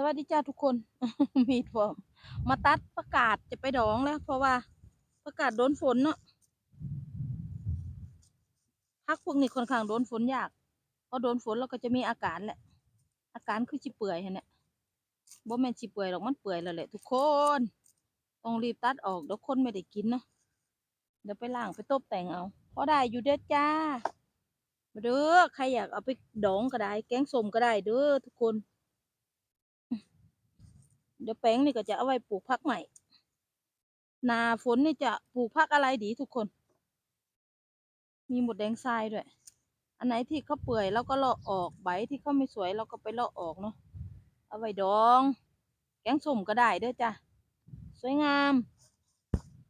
สวัสดีจ้าทุกคน มีดพร้อมมาตัดประกาศจะไปดองแล้ว เพราะว่าประกาศโดนฝนเนาะพักพวกนี้ค่อนข้างโดนฝนยากพอโดนฝนเราก็จะมีอาการแหละ อาการคือจิเปื่อยเห็นเนี่ยบ่แม่นจิเปื่อยหรอกมันเปื่อยแล้วแหละทุกคน ต้องรีบตัดออกเดี๋ยวคนไม่ได้กินเนาะเดี๋ยวไปล้างไปตบแต่งเอาพอได้อยู่เด้อจ้ามาเด้อใครอยากเอาไปดองก็ได้ แกงส้มก็ได้เด้อทุกคน เดี๋ยวแป้งนี่ก็จะเอาไว้ปลูกผักใหม่ นาฝนนี่จะปลูกผักอะไรดีทุกคน มีหมดแดงทรายด้วย อันไหนที่เขาเปื่อยเราก็เลาะออกใบที่เขาไม่สวยเราก็ไปเลาะออกเนาะ เอาไว้ดอง แกงส้มก็ได้เด้อจ้ะ สวยงาม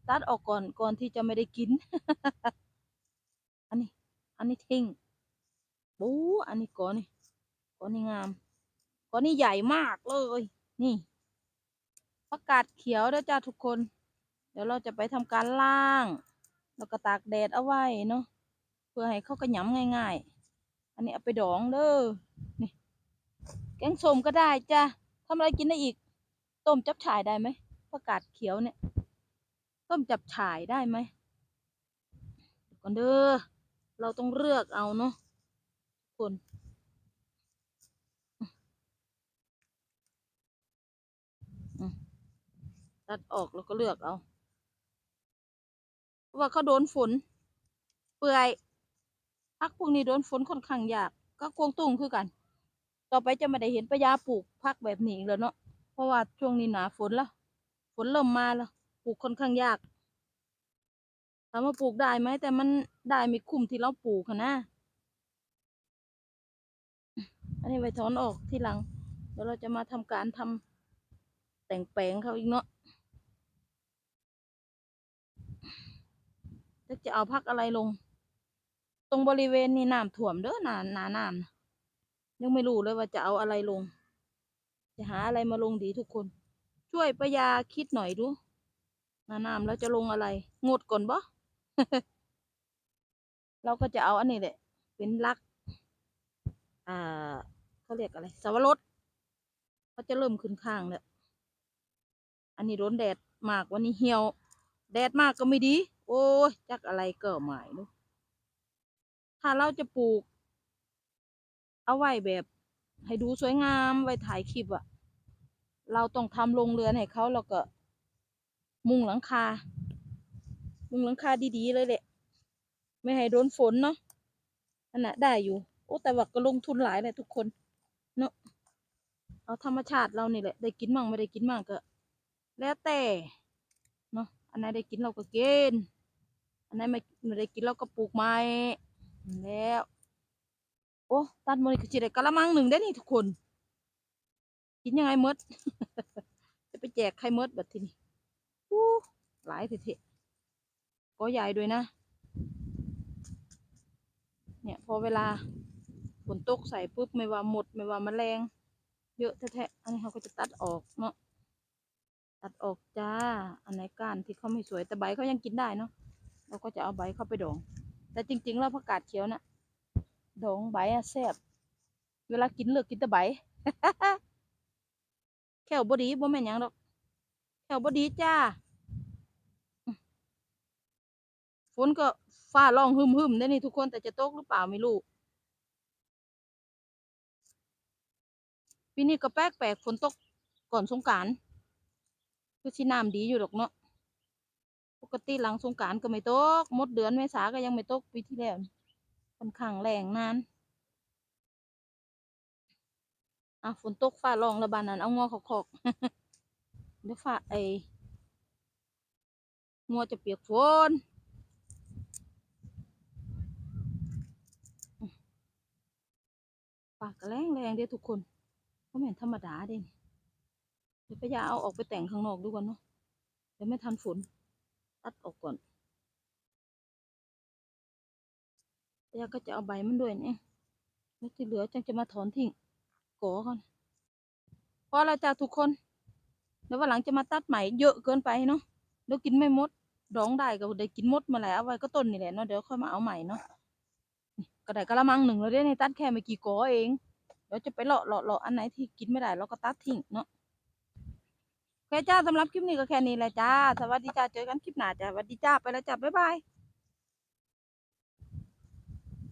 ตัดออกก่อนก่อนที่จะไม่ได้กิน อันนี้ อันนี้ทิ้งบูอันนี้ก่อนนี่ก่อนนี่งามก่อนนี่ใหญ่มากเลย นี่ ประกาศเขียวเด้อจ้าทุกคน เดี๋ยวเราจะไปทำการล่าง แล้วก็ตากแดดเอาไว้เนาะเพื่อให้เขากระหยำง่าย ๆ อันนี้เอาไปดองเด้อนี่แกงส้มก็ได้จ้าทำอะไรกินได้อีก ต้มจับฉ่ายได้ไหมประกาศเขียวเนี่ย ต้มจับฉ่ายได้ไหมก่อนเด้อเราต้องเลือกเอาเนาะคน ตัดออกแล้วก็เลือกเอาเพราะว่าเขาโดนฝน เปื่อยพักพวกนี้โดนฝนค่อนข้างยาก ก็กวงตุ้งคือกัน ต่อไปจะไม่ได้เห็นปะยาปลูกพักแบบนี้อีกแล้วเนาะเพราะว่าช่วงนี้หนาฝนแล้วฝนเริ่มมาแล้วปลูกค่อนข้างยากถามว่าปลูกได้ไหมแต่มันได้ไม่คุ้มที่เราปลูกนะอันนี้ไว้ถอนออกที่หลังเดี๋ยวเราจะมาทำการทำแต่งแปลงเขาอีกเนาะ จะจะเอาพักอะไรลง ตรงบริเวณนี้น้ำท่วมเด้อหนาหนาน้ำยังไม่รู้เลยว่าจะเอาอะไรลง จะหาอะไรมาลงดีทุกคน ช่วยประยาคิดหน่อยดูหนาน้ำแล้วจะลงอะไร งดก่อนบ่เราก็จะเอาอันนี้แหละ เป็นลัก อ่าเขาเรียกอะไรสวรสเขาจะเริ่มขึ้นข้างแล้ว อันนี้โดนแดดมากวันนี้เหี่ยว แดดมากก็ไม่ดี โอ้ยจักอะไรเก็หมายเนอะถ้าเราจะปลูก เอาไว้แบบ ให้ดูสวยงามไว้ถ่ายคลิปอะเราต้องทำโรงเรือนให้เขาแล้วก็ มุงหลังคา มุงหลังคาดีๆเลยแหละ ไม่ให้โดนฝนเนาะนั่นแหละได้อยู่ โอ้แต่ว่าก็ลงทุนหลายเลยทุกคน เนาะเอาธรรมชาติเรานี่แหละ ได้กินมั่งไม่ได้กินมั่งก็ แล้วแต่ เนาะอันไหนได้กินเราก็เกิน อันไหนไม่ไม่ได้กินเราก็ปลูกใหม่แล้ว โอ้ตัดมันก็จะได้กะละมังหนึ่งได้นี่ทุกคน กินยังไงหมดจะไปแจกใครหมดแบบทีนี้อู้หลายเถอะก็ใหญ่ด้วยนะ เนี่ยพอเวลาฝนตกใส่ปุ๊บไม่ว่าหมดไม่ว่าแมลงเยอะแท้ๆ อันนี้เขาก็จะตัดออกเนาะ ตัดออกจ้า อันไหนก้านที่เขาไม่สวยแต่ใบเขายังกินได้เนาะ เราก็จะเอาใบเข้าไปดอง แต่จริง ๆ แล้วผักกาดเขียวน่ะดองใบอะแซ่บเวลากินเลือกกินแต่ใบแขวบดีบ่แม่นยังดอกแขวบดีจ้าฝนก็ฟ้าร้องหึมๆได้นี่ทุกคนแต่จะตกหรือเปล่าไม่รู้ปีนี้ก็แปลกแปลกฝนตกก่อนสงกานต์คือชิน้ำดีอยู่ดอกเนาะ ปกติหลังสงกานต์ก็ไม่ตกมดเดือนเมษาก็ยังไม่ตกปีที่แล้วค่อนข้างแรงนานอะฝนตกฟ้าร้องแล้วบานนั้นเอางอขาขอกเดี๋ยวฟ้าไองัวจะเปียกฝนฟ้าก็แรงแรงเด้อทุกคนก็ไม่เห็นธรรมดาเด้นี่เดี๋ยวไปยาเอาออกไปแต่งข้างนอกดูก่อนเนาะเดี๋ยวไม่ทันฝน ตัดออกก่อนแล้วก็จะเอาใบมันด้วยเนี่ยแล้วที่เหลือจังจะมาถอนทิ้งก่อก่อนพอแล้วจ้าทุกคนเดี๋ยววันหลังจะมาตัดใหม่เยอะเกินไปเนาะเดี๋ยวกินไม่หมดร้องได้ก็ได้กินมดมาแล้วเอาไว้ก็ต้นนี่แหละเนาะเดี๋ยวค่อยมาเอาใหม่เนาะก็ได้กะละมังหนึ่งแล้วเด้ในตัดแค่ไม่กี่กอเองเดี๋ยวจะไปเลาะเลาะเลาะอันไหนที่กินไม่ได้เราก็ตัดทิ้งเนาะ โอเคจ้าสำหรับคลิปนี้ก็แค่นี้แหละจ้า สวัสดีจ้า เจอกันคลิปหน้าจ้าสวัสดีจ้า ไปแล้วจ้า บ๊ายบาย